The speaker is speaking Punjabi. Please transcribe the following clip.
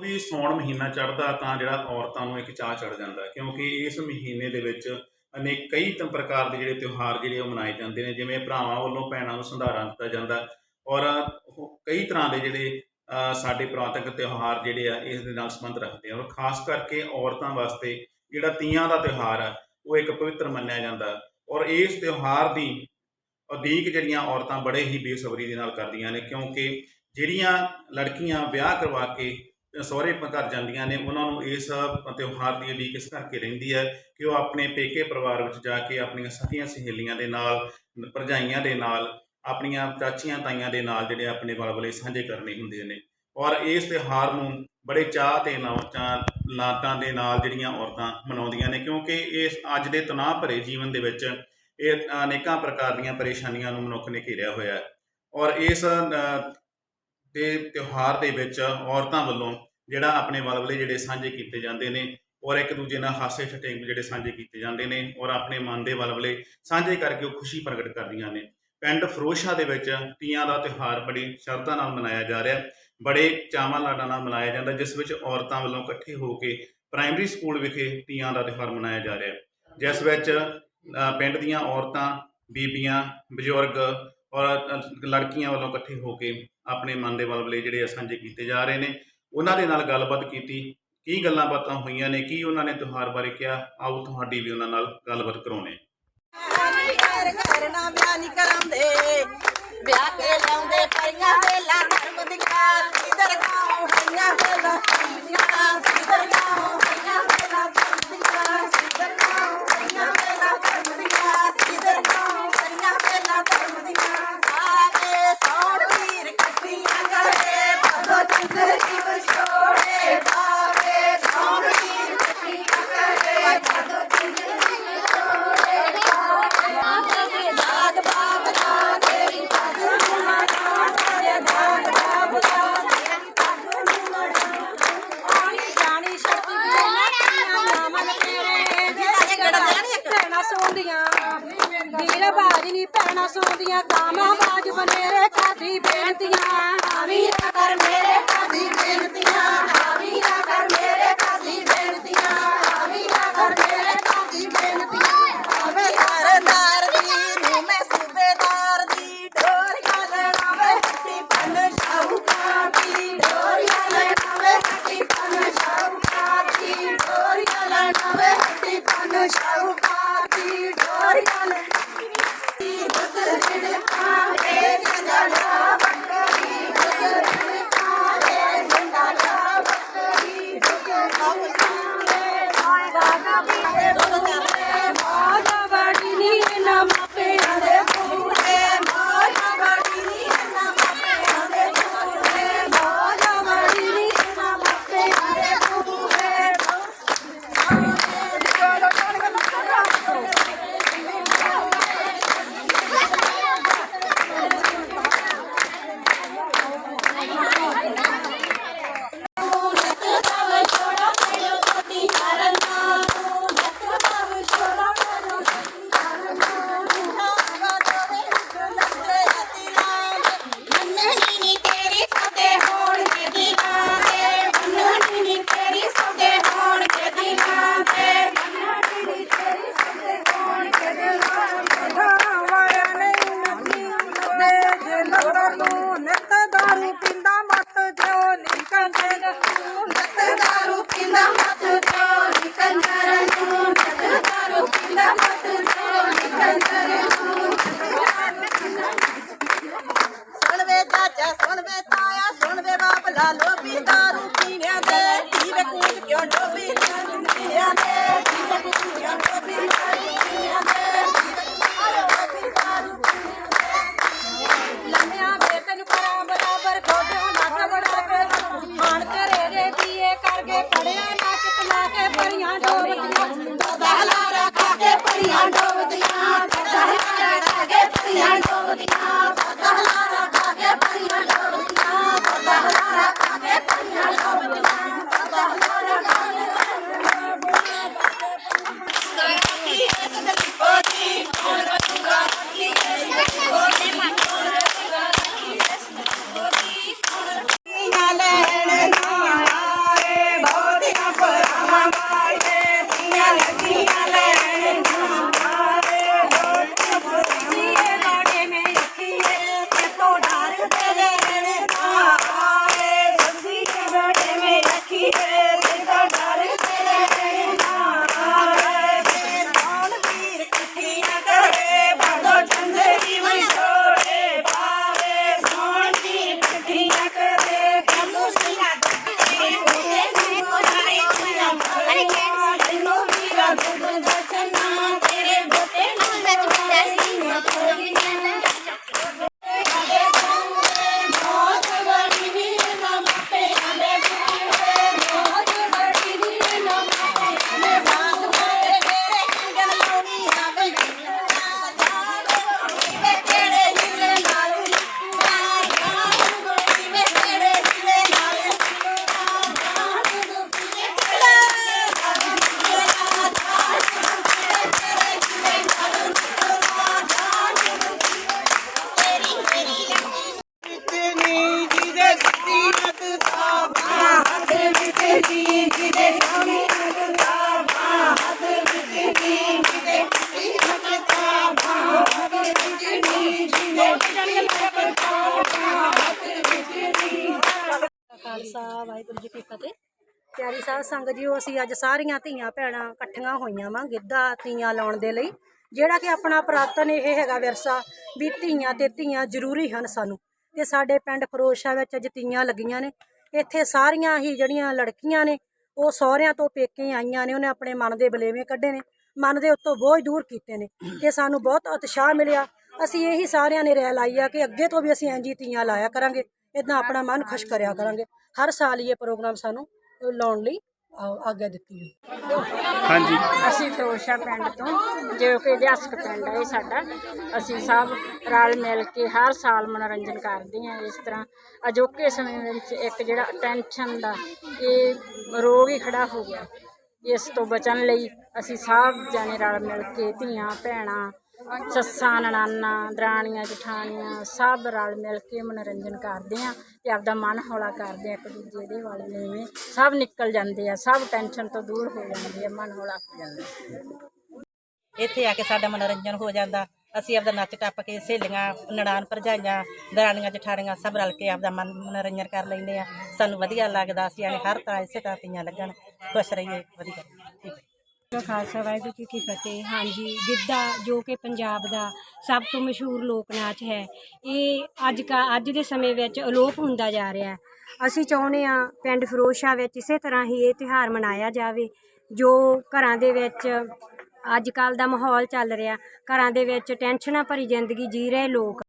ਵੀ ਸੌਣ ਮਹੀਨਾ ਚੜ੍ਹਦਾ ਤਾਂ ਜਿਹੜਾ ਔਰਤਾਂ ਨੂੰ ਇੱਕ ਚਾਹ ਚੜ ਜਾਂਦਾ ਕਿਉਂਕਿ ਇਸ ਮਹੀਨੇ ਦੇ ਵਿੱਚ ਅਨੇਕ ਕਈ ਤਾਂ ਪ੍ਰਕਾਰ ਦੇ ਜਿਹੜੇ ਤਿਉਹਾਰ ਜਿਹੜੇ ਉਹ ਮਨਾਏ ਜਾਂਦੇ ਨੇ, ਜਿਵੇਂ ਭਰਾਵਾਂ ਵੱਲੋਂ ਭੈਣਾਂ ਨੂੰ ਸੰਧਾਰਾ ਦਿੱਤਾ ਜਾਂਦਾ ਔਰ ਕਈ ਤਰ੍ਹਾਂ ਦੇ ਜਿਹੜੇ ਸਾਡੇ ਪੁਰਾਤਨ ਤਿਉਹਾਰ ਜਿਹੜੇ ਆ, ਇਸ ਦੇ ਨਾਲ ਸੰਬੰਧ ਰੱਖਦੇ ਆ ਔਰ ਖਾਸ ਕਰਕੇ ਔਰਤਾਂ ਵਾਸਤੇ ਜਿਹੜਾ ਤੀਆਂ ਦਾ ਤਿਉਹਾਰ ਆ, ਉਹ ਇੱਕ ਪਵਿੱਤਰ ਮੰਨਿਆ ਜਾਂਦਾ ਔਰ ਇਸ ਤਿਉਹਾਰ ਦੀ ਉਡੀਕ ਜਿਹੜੀਆਂ ਔਰਤਾਂ ਬੜੇ ਹੀ ਬੇਸਬਰੀ ਦੇ ਨਾਲ ਕਰਦੀਆਂ ਨੇ, ਕਿਉਂਕਿ ਜਿਹੜੀਆਂ ਲੜਕੀਆਂ ਵਿਆਹ ਕਰਵਾ ਕੇ ਸਹੁਰੇ ਘਰ ਜਾਂਦੀਆਂ ਨੇ, ਉਹਨਾਂ ਨੂੰ ਇਸ ਤਿਉਹਾਰ ਦੀ ਉਡੀਕ ਇਸ ਕਰਕੇ ਰਹਿੰਦੀ ਹੈ ਕਿ ਉਹ ਆਪਣੇ ਪੇਕੇ ਪਰਿਵਾਰ ਵਿੱਚ ਜਾ ਕੇ ਆਪਣੀਆਂ ਸਾਥੀਆਂ ਸਹੇਲੀਆਂ ਦੇ ਨਾਲ, ਭਰਜਾਈਆਂ ਦੇ ਨਾਲ, ਆਪਣੀਆਂ ਚਾਚੀਆਂ ਤਾਈਆਂ ਦੇ ਨਾਲ ਜਿਹੜੇ ਆਪਣੇ ਬਲਬਲੇ ਸਾਂਝੇ ਕਰਨੇ ਹੁੰਦੇ ਨੇ। ਔਰ ਇਸ ਤਿਉਹਾਰ ਨੂੰ ਬੜੇ ਚਾਅ ਤੇ ਨਾਚਾਂ ਲਾਟਾਂ ਦੇ ਨਾਲ ਜਿਹੜੀਆਂ ਔਰਤਾਂ ਮਨਾਉਂਦੀਆਂ ਨੇ, ਕਿਉਂਕਿ ਇਸ ਅੱਜ ਦੇ ਤਣਾਅ ਭਰੇ ਜੀਵਨ ਦੇ ਵਿੱਚ ਇਹ ਅਨੇਕਾਂ ਪ੍ਰਕਾਰ ਦੀਆਂ ਪਰੇਸ਼ਾਨੀਆਂ ਨੂੰ ਮਨੁੱਖ ਨੇ ਘੇਰਿਆ ਹੋਇਆ ਹੈ। ਔਰ ਇਸ ਅ, ਤਿਉਹਾਰ ਦੇ ਵਿੱਚ ਔਰਤਾਂ ਵੱਲੋਂ ਜਿਹੜਾ ਆਪਣੇ ਵਲਵਲੇ ਜਿਹੜੇ ਸਾਂਝੇ ਕੀਤੇ ਜਾਂਦੇ ਨੇ ਔਰ ਇੱਕ ਦੂਜੇ ਨਾਲ ਹਾਸੇ ਠੱਠੇ ਜਿਹੜੇ ਸਾਂਝੇ ਕੀਤੇ ਜਾਂਦੇ ਨੇ ਔਰ ਆਪਣੇ ਮਨ ਦੇ ਵਲਵਲੇ ਸਾਂਝੇ ਕਰਕੇ ਉਹ ਖੁਸ਼ੀ ਪ੍ਰਗਟ ਕਰਦੀਆਂ ਨੇ। ਪਿੰਡ ਫਰੋਸ਼ਾ ਦੇ ਵਿੱਚ ਤੀਆਂ ਦਾ ਤਿਉਹਾਰ ਬੜੀ ਸ਼ਰਧਾ ਨਾਲ ਮਨਾਇਆ ਜਾ ਰਿਹਾ। ਬੜੇ ਚਾਵਾਂ ਲਾਡਾਂ ਨਾਲ ਮਨਾਇਆ ਜਾਂਦਾ ਜਿਸ ਵਿੱਚ ਔਰਤਾਂ ਵੱਲੋਂ ਇਕੱਠੇ ਹੋ ਕੇ ਪ੍ਰਾਇਮਰੀ ਸਕੂਲ ਵਿਖੇ ਤੀਆਂ ਦਾ ਤਿਉਹਾਰ ਮਨਾਇਆ ਜਾ ਰਿਹਾ। ਜਿਸ ਵਿੱਚ ਪਿੰਡ ਦੀਆਂ ਔਰਤਾਂ ਬੀਬੀਆਂ ਬਜ਼ੁਰਗ ਔਰ ਲੜਕੀਆਂ ਵੱਲੋਂ ਇਕੱਠੇ ਹੋ ਕੇ ਆਪਣੇ ਮਨ ਦੇ ਬਲਬਲੇ ਜਿਹੜੇ ਸਾਂਝੇ ਕੀਤੇ ਜਾ ਰਹੇ ਨੇ। ਉਹਨਾਂ ਦੇ ਨਾਲ ਗੱਲਬਾਤ ਕੀਤੀ, ਕੀ ਗੱਲਾਂ ਬਾਤਾਂ ਹੋਈਆਂ ਨੇ, ਕੀ ਉਹਨਾਂ ਨੇ ਤਿਉਹਾਰ ਬਾਰੇ ਕਿਹਾ, ਆਓ ਤੁਹਾਡੀ ਵੀ ਉਹਨਾਂ ਨਾਲ ਗੱਲਬਾਤ ਕਰਾਉਣੇ ਘਰ ਘਰ ਨਾ ਵਿਆਹ ਨਹੀਂ ਕਰਾਉਂਦੇ ਵਿਆਹ ਕੇ ਲਾਉਂਦੇ ਪਈਆਂ ਵੇਲਾ ਧਰਮ ਦੀਆਂ ਸਿੱਧਰ ਗਾਉਂ, ਹਈਆਂ ਵੇਲਾ ਸਿੱਧਰ ਗਾਉਂ ਹਈਆਂ ਵੀਰ ਬਾਜ ਨਹੀਂ ਭੈਣਾਂ ਸੌਂਦੀਆਂ ਕਾਮਾ ਬਾਜ ਬਨੇਰੇ ਕਾਦੀ ਬੇਨਤੀਆਂ। ਆਵੀ ਨਾ ਕਰ ਮੇਰੇ ਕਾਦੀ ਬੇਨਤੀਆਂ। ਆਵੀ ਨਾ ਕਰ ਮੇਰੇ ਕਾਦੀ ਬੇਨਤੀਆਂ। ਆਵੀ ਨਾ ਕਰ ਮੇਰੇ ਕਾਦੀ ਬੇਨਤੀਆਂ। ਆਵੇ ਸਰਦਾਰ ਦੀ ਨੂੰ ਮੈਂ ਸੂਬੇਦਾਰ ਦੀ ਡੋਰੀਆਂ ਲੈਣਾ ਹੱਟੀ ਪੰਨ ਸ਼ਾਹੂਕਾਰ ਦੀ ਡੋਰੀਆਂ ਲੈਣਾ ਹੱਟੀ ਪੰਨ ਸ਼ਾਹੂਕਾਰ ਦੀ ਡੋਰੀਆਂ ਲੈਣਾ ਹੱਟੀ ਪੰਨ ਸ਼ਾਹੂਕਾਰ ਪਰੀਆਂ ਸਾਹਿਬ, ਵਾਹਿਗੁਰੂ ਜੀ ਕੀ ਫਤਿਹ। ਪਿਆਰੀ ਸਾਧ ਸੰਗਤ ਜੀ ਅਸੀਂ ਅੱਜ ਸਾਰੀਆਂ ਧੀਆਂ ਭੈਣਾਂ ਇਕੱਠੀਆਂ ਹੋਈਆਂ ਵਾਂ ਗਿੱਧਾ ਤੀਆਂ ਲਾਉਣ ਦੇ ਲਈ। ਜਿਹੜਾ ਕਿ ਆਪਣਾ ਪੁਰਾਤਨ ਇਹ ਹੈਗਾ ਵਿਰਸਾ ਵੀ ਧੀਆਂ ਤੇ ਧੀਆਂ ਜ਼ਰੂਰੀ ਹਨ ਸਾਨੂੰ। ਤੇ ਸਾਡੇ ਪਿੰਡ ਫਰੋਸ਼ਾ ਵਿੱਚ ਅੱਜ ਤੀਆਂ ਲੱਗੀਆਂ ਨੇ। ਇੱਥੇ ਸਾਰੀਆਂ ਹੀ ਜਿਹੜੀਆਂ ਲੜਕੀਆਂ ਨੇ, ਉਹ ਸਹੁਰਿਆਂ ਤੋਂ ਪੇਕੇ ਆਈਆਂ ਨੇ। ਉਹਨੇ ਆਪਣੇ ਮਨ ਦੇ ਬਲੇਵੇਂ ਕੱਢੇ ਨੇ। ਮਨ ਦੇ ਉੱਤੋਂ ਬੋਝ ਦੂਰ ਕੀਤੇ ਨੇ। ਤੇ ਸਾਨੂੰ ਬਹੁਤ ਉਤਸ਼ਾਹ ਮਿਲਿਆ। ਅਸੀਂ ਇਹੀ ਸਾਰਿਆਂ ਨੇ ਰਹਿ ਲਾਈ ਆ ਕਿ ਅੱਗੇ ਤੋਂ ਵੀ ਅਸੀਂ ਇੰਝ ਹੀ ਤੀਆਂ ਲਾਇਆ ਕਰਾਂਗੇ। ਇਦਾਂ ਆਪਣਾ ਮਨ ਖੁਸ਼ ਕਰਿਆ ਕਰਾਂਗੇ। ਹਰ ਸਾਲ ਹੀ ਇਹ ਪ੍ਰੋਗਰਾਮ ਸਾਨੂੰ ਲਾਉਣ ਲਈ ਆ- ਆਗਿਆ ਦਿੱਤੀ ਹੈ ਹਾਂਜੀ। ਅਸੀਂ ਫਿਰੋਜ਼ਸ਼ਾਹ ਪਿੰਡ ਤੋਂ ਜੋ ਕਿ ਇਤਿਹਾਸਕ ਪਿੰਡ ਹੈ ਇਹ ਸਾਡਾ। ਅਸੀਂ ਸਭ ਰਲ ਮਿਲ ਕੇ ਹਰ ਸਾਲ ਮਨੋਰੰਜਨ ਕਰਦੇ ਹਾਂ ਇਸ ਤਰ੍ਹਾਂ। ਅਜੋਕੇ ਸਮੇਂ ਵਿੱਚ ਇੱਕ ਜਿਹੜਾ ਟੈਨਸ਼ਨ ਦਾ ਇਹ ਰੋਗ ਹੀ ਖੜਾ ਹੋ ਗਿਆ। ਇਸ ਤੋਂ ਬਚਣ ਲਈ ਅਸੀਂ ਸਭ ਜਾਣੇ ਰਲ ਮਿਲ ਕੇ ਧੀਆਂ ਭੈਣਾਂ ਸੱਸਾਂ ਨਨਾਨਾ ਦਰਾਣੀਆਂ, ਜਠਾਣੀਆਂ ਸਭ ਰਲ ਮਿਲ ਕੇ ਮਨੋਰੰਜਨ ਕਰਦੇ ਆ ਤੇ ਆਪਦਾ ਮਨ ਹੌਲਾ ਕਰਦੇ ਆ ਇੱਕ ਦੂਜੇ ਦੇ ਵਾਲੇ ਨੇਵੇਂ ਸਭ ਨਿਕਲ ਜਾਂਦੇ ਆ, ਸਭ ਟੈਨਸ਼ਨ ਤੋਂ ਦੂਰ ਹੋ ਜਾਂਦੇ ਆ, ਮਨ ਹੌਲਾ ਹੋ ਜਾਂਦਾ। ਇੱਥੇ ਆ ਕੇ ਸਾਡਾ ਮਨੋਰੰਜਨ ਹੋ ਜਾਂਦਾ। ਅਸੀਂ ਆਪਦਾ ਨੱਚ ਟੱਪ ਕੇ ਸਹੇਲੀਆਂ ਨਨਾਣ ਭਰਜਾਈਆਂ, ਦਰਾਣੀਆਂ, ਜਠਾਣੀਆਂ ਸਭ ਰਲ ਕੇ ਆਪਦਾ ਮਨ ਮਨੋਰੰਜਨ ਕਰ ਲੈਂਦੇ ਆ ਸਾਨੂੰ ਵਧੀਆ ਲੱਗਦਾ, ਅਸੀਂ ਆਣੇ ਹਰ ਤਰ੍ਹਾਂ ਇਸੇ ਤਰ੍ਹਾਂ ਤੀਆਂ ਲੱਗਣ। ਖੁਸ਼ ਰਹੀਏ, ਵਧੀਆ। ਦਾ ਖਾਲਸਾ, ਵਾਹਿਗੁਰੂ ਜੀ ਕੀ ਫਤਿਹ। ਹਾਂਜੀ, ਗਿੱਧਾ ਜੋ ਕਿ ਪੰਜਾਬ ਦਾ ਸਭ ਤੋਂ ਮਸ਼ਹੂਰ ਲੋਕ ਨਾਚ ਹੈ, ਇਹ ਅੱਜ ਕਾ, ਅੱਜ ਦੇ ਸਮੇਂ ਵਿੱਚ ਅਲੋਪ ਹੁੰਦਾ ਜਾ ਰਿਹਾ ਹੈ। ਅਸੀਂ ਚਾਹੁੰਦੇ ਹਾਂ ਪਿੰਡ ਫਿਰੋਜ਼ਸ਼ਾਹ ਵਿੱਚ ਇਸੇ ਤਰ੍ਹਾਂ ਹੀ ਇਹ ਤਿਉਹਾਰ ਮਨਾਇਆ ਜਾਵੇ, ਜੋ ਘਰਾਂ ਦੇ ਵਿੱਚ ਅੱਜ ਕੱਲ ਦਾ ਮਾਹੌਲ ਚੱਲ ਰਿਹਾ। ਘਰਾਂ ਦੇ ਵਿੱਚ ਟੈਨਸ਼ਨਾਂ ਭਰੀ ਜ਼ਿੰਦਗੀ ਜੀ ਰਹੇ ਲੋਕ।